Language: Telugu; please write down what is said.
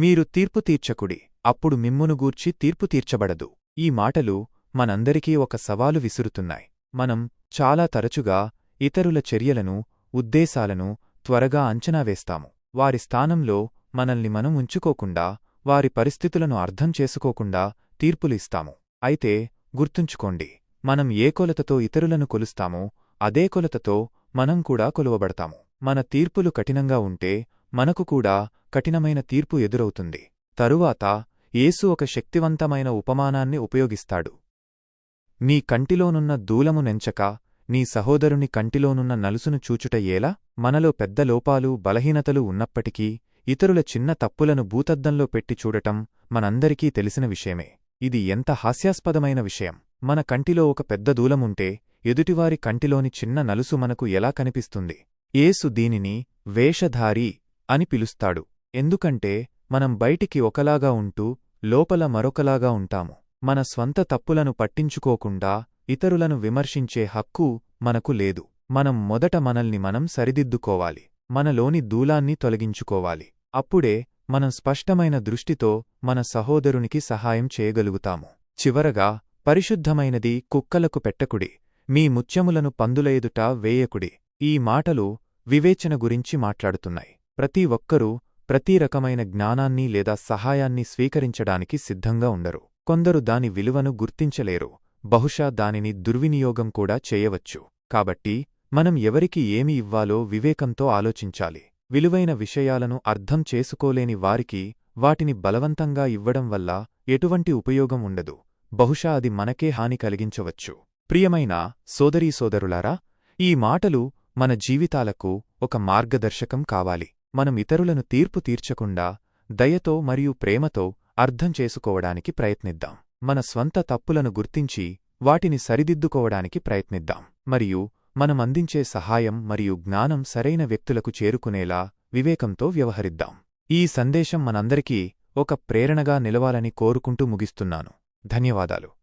మీరు తీర్పు తీర్చకుడి. అప్పుడు మిమ్మును గూర్చి తీర్పు తీర్చబడదు. ఈ మాటలు మనందరికీ ఒక సవాలు విసురుతున్నాయి. మనం చాలా తరచుగా ఇతరుల చర్యలను ఉద్దేశాలను త్వరగా అంచనా వేస్తాము. వారి స్థానంలో మనల్ని మనం ఉంచుకోకుండా వారి పరిస్థితులను అర్థం చేసుకోకుండా తీర్పులు ఇస్తాము. అయితే గుర్తుంచుకోండి మనం ఏ కొలతతో ఇతరులను కొలుస్తామో అదే కొలతతో మనం కూడా కొలువబడతాము. మన తీర్పులు కఠినంగా ఉంటే మనకు కూడా కఠినమైన తీర్పు ఎదురవుతుంది. తరువాత యేసు ఒక శక్తివంతమైన ఉపమానాన్ని ఉపయోగిస్తాడు. నీ కంటిలోనున్న దూలము నెంచక నీ సహోదరుని కంటిలోనున్న నలుసును చూచుట ఏలా మనలో పెద్ద లోపాలు బలహీనతలు ఉన్నప్పటికీ ఇతరుల చిన్న తప్పులను భూతద్దంలో పెట్టి చూడటం మనందరికీ తెలిసిన విషయమే. ఇది ఎంత హాస్యాస్పదమైన విషయం. మన కంటిలో ఒక పెద్ద దూలముంటే ఎదుటివారి కంటిలోని చిన్న నలుసు మనకు ఎలా కనిపిస్తుంది? ఏసు దీనిని వేషధారి అని పిలుస్తాడు. ఎందుకంటే మనం బయటికి ఒకలాగా ఉంటూ లోపల మరొకలాగా ఉంటాము. మన స్వంత తప్పులను పట్టించుకోకుండా ఇతరులను విమర్శించే హక్కు మనకు లేదు. మనం మొదట మనల్ని మనం సరిదిద్దుకోవాలి. మనలోని దూలాన్ని తొలగించుకోవాలి. అప్పుడే మనం స్పష్టమైన దృష్టితో మన సహోదరునికి సహాయం చేయగలుగుతాము. చివరగా పరిశుద్ధమైనది కుక్కలకు పెట్టకుడి. మీ ముత్యములను పందుల ఎదుట వేయకుడి. ఈ మాటలు వివేచన గురించి మాట్లాడుతున్నాయి. ప్రతి ఒక్కరూ ప్రతి రకమైన జ్ఞానాన్ని లేదా సహాయాన్ని స్వీకరించడానికి సిద్ధంగా ఉండరు. కొందరు దాని విలువను గుర్తించలేరు. బహుశా దానిని దుర్వినియోగం కూడా చేయవచ్చు. కాబట్టి మనం ఎవరికి ఏమి ఇవ్వాలో వివేకంతో ఆలోచించాలి. విలువైన విషయాలను అర్థం చేసుకోలేని వారికి వాటిని బలవంతంగా ఇవ్వడం వల్ల ఎటువంటి ఉపయోగం ఉండదు. బహుశా అది మనకే హాని కలిగించవచ్చు. ప్రియమైన సోదరీసోదరులారా ఈ మాటలు మన జీవితాలకు ఒక మార్గదర్శకం కావాలి. మనం ఇతరులను తీర్పు తీర్చకుండా దయతో మరియు ప్రేమతో అర్థం చేసుకోవడానికి ప్రయత్నిద్దాం. మన స్వంత తప్పులను గుర్తించి వాటిని సరిదిద్దుకోవడానికి ప్రయత్నిద్దాం. మరియు మనం అందించే సహాయం మరియు జ్ఞానం సరైన వ్యక్తులకు చేరుకునేలా వివేకంతో వ్యవహరిద్దాం. ఈ సందేశం మనందరికీ ఒక ప్రేరణగా నిలవాలని కోరుకుంటూ ముగిస్తున్నాను. ధన్యవాదాలు.